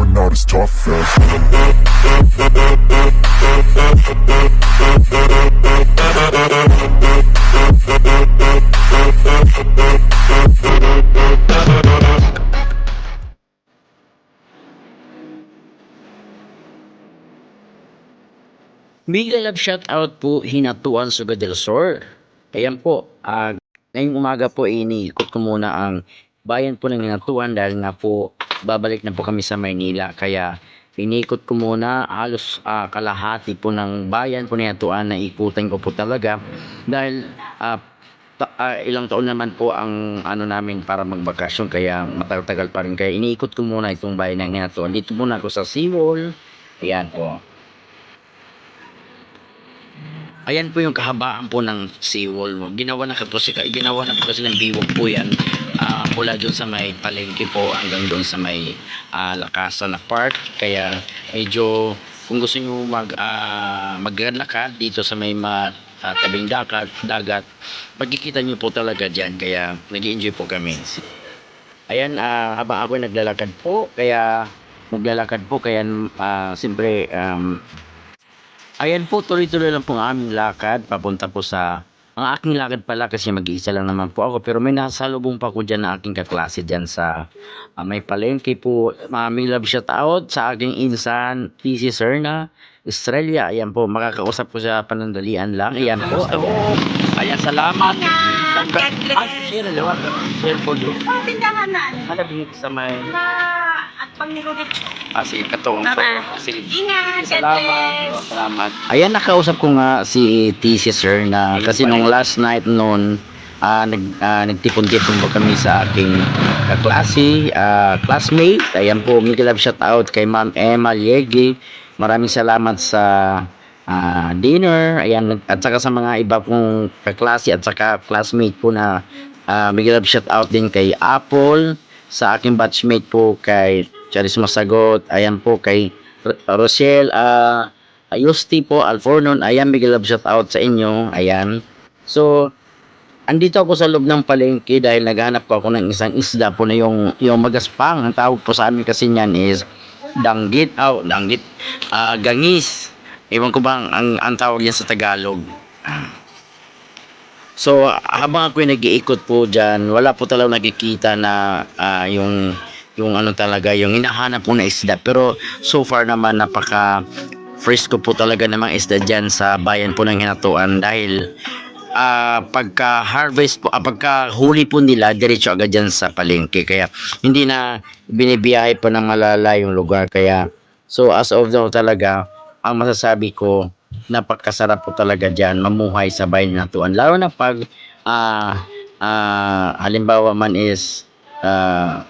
we're not as tough as Bigla love shoutout po Hinatuan Suga del Sur. Ayan po, ah, ngayong umaga po iniikot ko muna ang bayan po ng Hinatuan dahil nga po babalik na po kami sa Maynila. Kaya iniikot ko muna halos ah, kalahati po ng bayan po ng Hinatuan na ikutin ko po talaga. Dahil ah, ta- ah, ilang taon naman po ang ano namin para magbakasyon kaya matagal-tagal pa rin. Kaya iniikot ko muna itong bayan ng Hinatuan. Dito muna ako sa Seawall. Ayan po. Ayan po yung kahabaan po ng seawall. Ginawa na sila, ginawa na kasi ng biwag po yan. Ah, mula doon sa may palengke po hanggang doon sa may ah, lakasan na park. Kaya medyo kung gusto nyo mag, ah, maglakad dito sa may ma, tabing dagat, dagat, magkikita nyo po talaga dyan. Kaya nag enjoy po kami. Ayan, ah, habang ako naglalakad po, kaya naglalakad po, kaya ah, siyempre, um, Ayan po, tuloy-tuloy lang po ang aming lakad. Papunta po sa... Ang aking lakad pala kasi mag-iisa lang naman po ako. Pero may nasalubong pa ko dyan na aking kaklase dyan sa... ah, may palengke po. Maming love shout out sa aking insan, TC Serna, Australia. Ayan po, makakausap ko sa panandalian lang. Ayan po. Oh, ayan, salamat. Ay, share, dalawa. Share po doon. Oh, tindahan na. Malabing sa may... Pangnilulit. Ah, sige, katong. Tama. Sige. Ingat, Salamat. Salamat. Ayan, nakausap ko nga si TC Sir na kasi nung last night noon, ah, nag, ah, nagtipon-tipon po kami sa aking kaklase, ah, classmate. Ayan po, may love shout out kay Ma'am Emma Yegi. Maraming salamat sa ah, dinner. Ayan, at saka sa mga iba kong kaklase at saka classmate po na ah, may love shout out din kay Apple. Sa aking batchmate po kay Charis Masagot. Ayan po kay Rochelle ah Ayusti po, Alfornon, ayan, big love shout out sa inyo, ayan. So, andito ako sa loob ng palengke dahil naghanap po ako ng isang isda po na yung, yung magaspang. Ang tawag po sa amin kasi niyan is danggit, oh, danggit, ah gangis. Ewan ko ba ang, ang, tawag yan sa Tagalog. So, habang ako nag-iikot po dyan, wala po talagang nakikita na ah, yung yung ano talaga, yung hinahanap po na isda. Pero so far naman napaka fresco po talaga namang isda dyan sa bayan po ng Hinatuan dahil ah, pagka harvest po, ah, pagka huli po nila, diretso agad dyan sa palengke. Kaya hindi na binibiyahe po ng malalayong lugar. Kaya so as of now talaga, ang masasabi ko, napakasarap po talaga dyan mamuhay sa bayan ng Hinatuan. Lalo na pag ah, ah, halimbawa man is ah,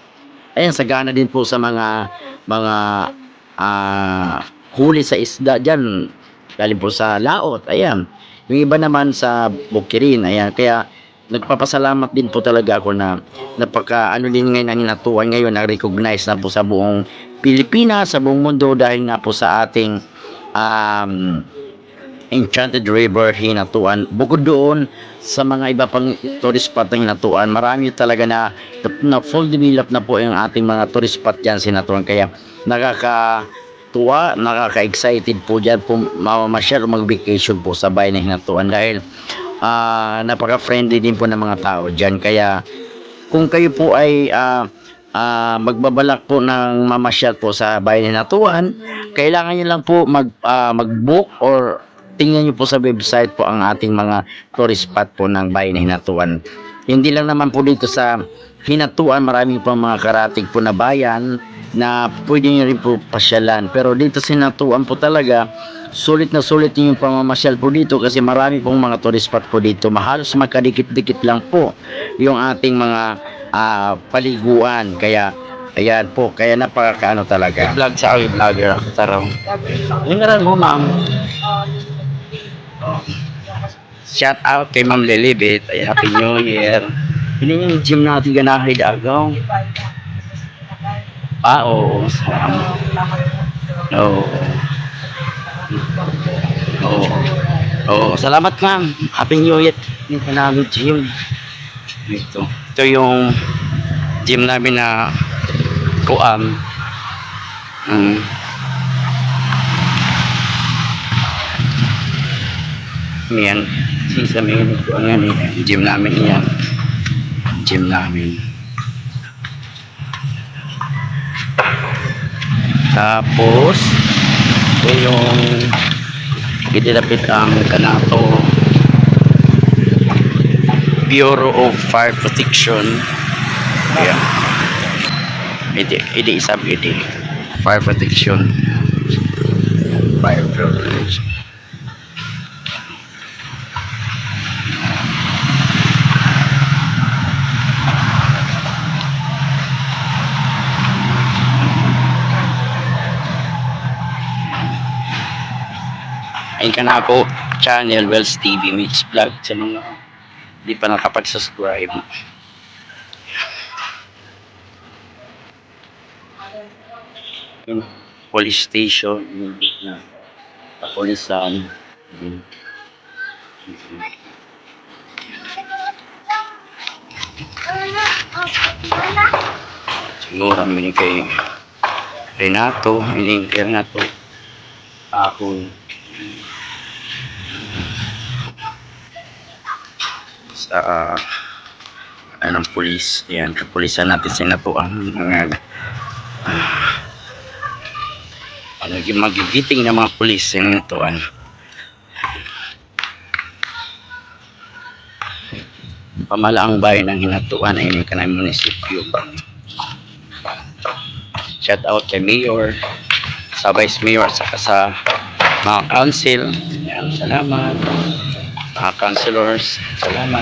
ayan sagana din po sa mga mga ah, huli sa isda dyan. Galing po sa laot ayan. Yung iba naman sa bukirin ayan. Kaya nagpapasalamat din po talaga ako na napaka ano din ngayon ang natuwan ngayon na recognize na po sa buong Pilipinas sa buong mundo dahil nga po sa ating um, Enchanted River, Hinatuan. Bukod doon, sa mga iba pang tourist spot ng Hinatuan, marami talaga na, na full develop na po yung ating mga tourist spot dyan sa. Kaya nakakatuwa, nakaka-excited po dyan po mamamasyal mag-vacation po sa bayan ng Hinatuan dahil ah, napaka-friendly din po ng mga tao dyan. Kaya kung kayo po ay ah, ah, magbabalak po ng mamasyal po sa bayan ng Hinatuan, kailangan nyo lang po mag, ah, mag-book or tingnan nyo po sa website po ang ating mga tourist spot po ng bayan ng Hinatuan. Hindi lang naman po dito sa Hinatuan, marami po mga karatig po na bayan na pwede nyo rin po pasyalan. Pero dito sa Hinatuan po talaga, sulit na sulit yung pamamasyal po dito kasi marami pong mga tourist spot po dito. Mahalos magkadikit-dikit lang po yung ating mga ah, paliguan. Kaya Ayan po, kaya napakaano talaga. Vlog sa akin, vlogger ako, taraw. Yung mo, ma'am. Shout out kay Ma'am Lilibit. Ay, Happy New Year. Ini yung gym natin ganahay dagaw. Ah, oo. Salamat. Oo. Oo. Oo. Salamat ma'am. Happy New Year. Ini ka namin gym. Ito. Ito yung gym namin na kuam. Mm. Yan. Sisa may ano yan. Gym namin yan. Gym namin. Tapos, ito yung gidilapit ang kanato Bureau of Fire Protection. Ayan. Iti, iti isab iti. Fire Protection. Fire Protection. Ayun ka na ako, channel Wells TV Mix Vlog sa mga di pa nakapag-subscribe. Yung police station, yung na kapulisan. Yun. Siguro kami kay Renato, hindi kay Renato. Ako, uh, anong pulis. Yan kapulisan natin sinatuan mga uh, ano yung magigiting ng mga pulis sinatuan pamalaang bayan ng hinatuan ay ini kanang munisipyo shout out kay mayor sa vice mayor saka sa mga council. Yan, salamat mga councilors, salamat.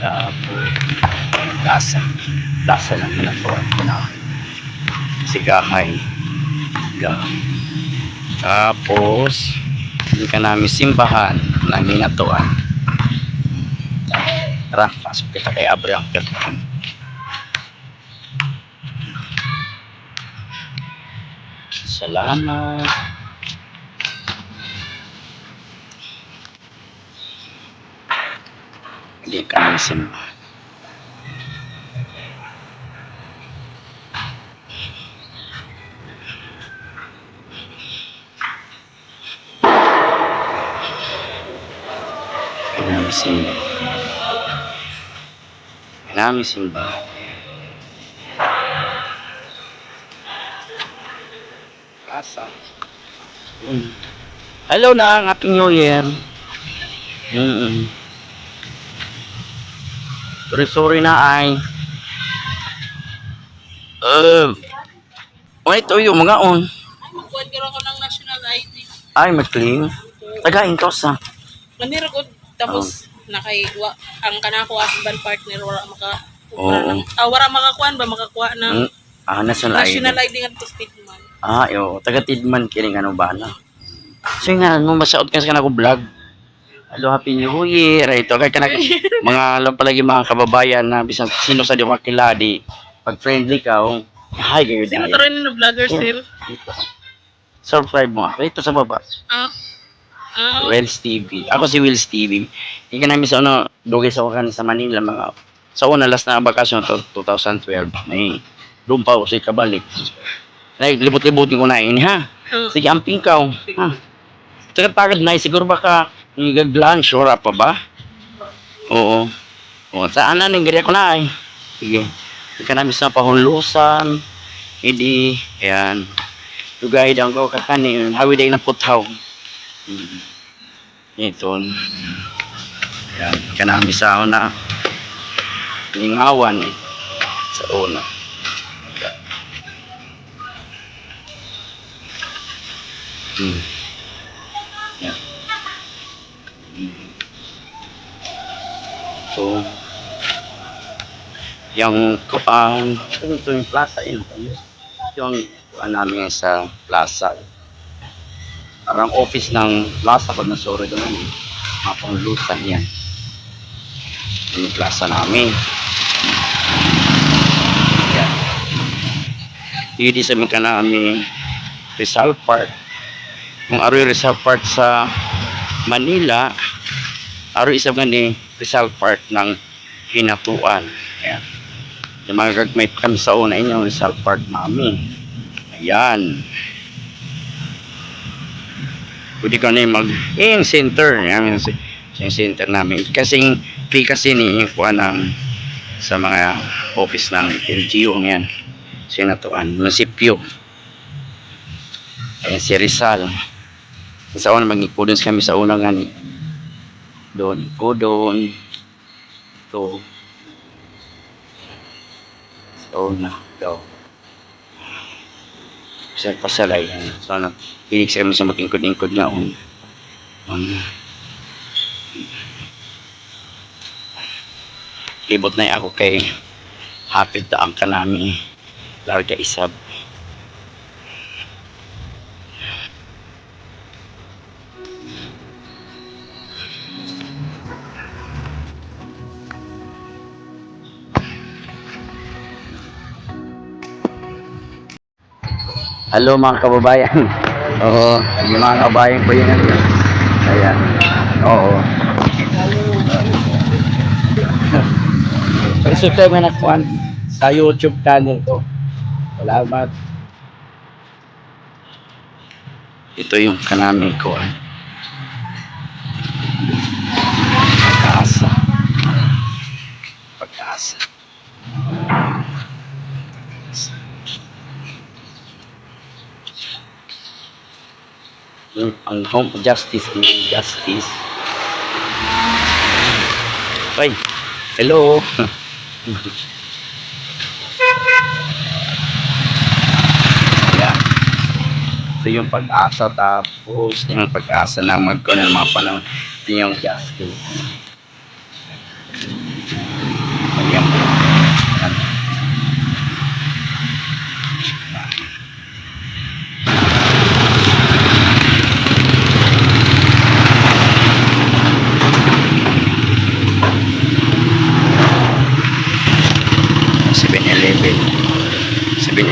Tapos, lasa. Lasa lang na po. Na, sigahay. Sigahay. Tapos, hindi ka namin simbahan na minatuan. Tara, pasok kita kay Kirtan. Salamat. Hindi ka namin simbahan. Hindi namin simbahan. Hindi namin simbahan. Asa? Mm. Hello na, Happy New Year. Mm-mm. Sorry, na ay. Uh, ano ito yung mga on? Ay, magkuhan ka ko ng national ID. Ay, McLean. Tagain ka sa. Manira ko, tapos nakay wa, ang kanako husband partner wala maka wala, ng, ah, wala makakuan ba makakuha ng Hmm? Ah, national ID. national ID nga to statement. Ah, yo, taga Tidman kini ano ba na. So nga, mo masaot ka sa kanako vlog. Hello, happy new year. Ito kay kanako mga alam palagi mga kababayan na bisan sino sa di mo kiladi. Pag friendly ka, oh, hi kayo Sino to rin ng vlogger sir? Ito. Subscribe mo ako. Ito sa baba. Ah. Ah. Wells TV. Ako si Wills TV. Hindi ka namin sa ano, dugay sa kan sa Manila mga sa una last na bakasyon to 2012. May doon pa ako sa kabalik. Like, libot-libutin ko na yun, ha? Ah. Sige, amping ka, oh. ha? Tsaka tagad na, siguro baka nagag-lunch, wala pa ba? Oo. O, saan na, nangyari ko na, eh. Sige. Hindi ka namin sa pahunlusan. Hindi, ayan. Tugay daw ko kakani, hawi day na putaw. Hmm. Ito. Ayan, kanami sa una. Lingawan eh. Sa una. Hmm. Yan. So, yung kuan, ito yung plaza yun. Yung kuan namin sa plaza. Parang office ng plaza pag nasuri doon. Mga panglutan yan. Yun Yung plaza namin. Yan. Hindi sa mga namin Rizal Park. Kung aroy Rizal Park sa Manila, aroy isa nga Rizal Park ng Hinatuan. Ayan. Yung mga kami sa una inyo sa park namin. Ayan. Pwede ka na yung mag... Eh, yung center. Yan, yung, yung center namin. Kasing fee kasi ni kuha ng sa mga office ng LGU yan. Sinatuan. Munisipyo. Ayan si Rizal. Sa una, mag-ikudons kami sa unang nga doon. Ikudon. Ito. Sa una. Daw. Sa pasalay. So, ano, hilig sa kami sa mag-ingkod-ingkod nga. Um, um, libot na ako kay hapit daan ka namin larga isab Hello mga kababayan. Oo, yung mga kababayan ko yun. Ayan. Oo. Subscribe mo na kuan sa YouTube channel ko. Salamat. Ito yung kanami ko. ah. Pag-asa. Pag-asa. Yung ang home justice yung justice. Ay, hello. Ayan. Ito yung pag-asa tapos yung pag-asa ng magkaroon ng mga panahon. Yung justice. Ayan. Ayan.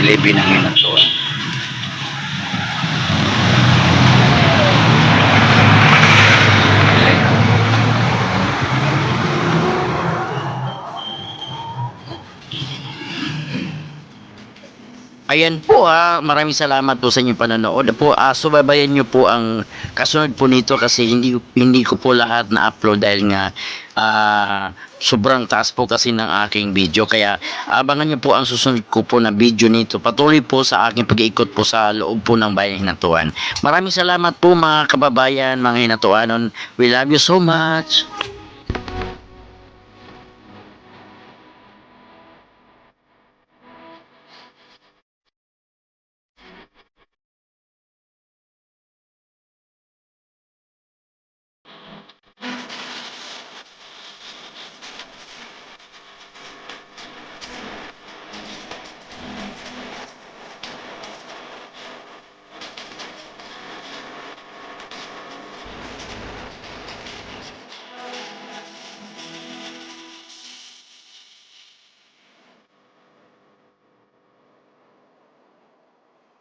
Seven Eleven ang hinatuan. Ayan po ah, maraming salamat po sa inyong panonood. Po, ah, subaybayan niyo po ang kasunod po nito kasi hindi hindi ko po lahat na upload dahil nga ah, sobrang taas po kasi ng aking video. Kaya abangan niyo po ang susunod ko po na video nito. Patuloy po sa aking pag-iikot po sa loob po ng Bayang Hinatuan. Maraming salamat po mga kababayan, mga Hinatuanon. We love you so much.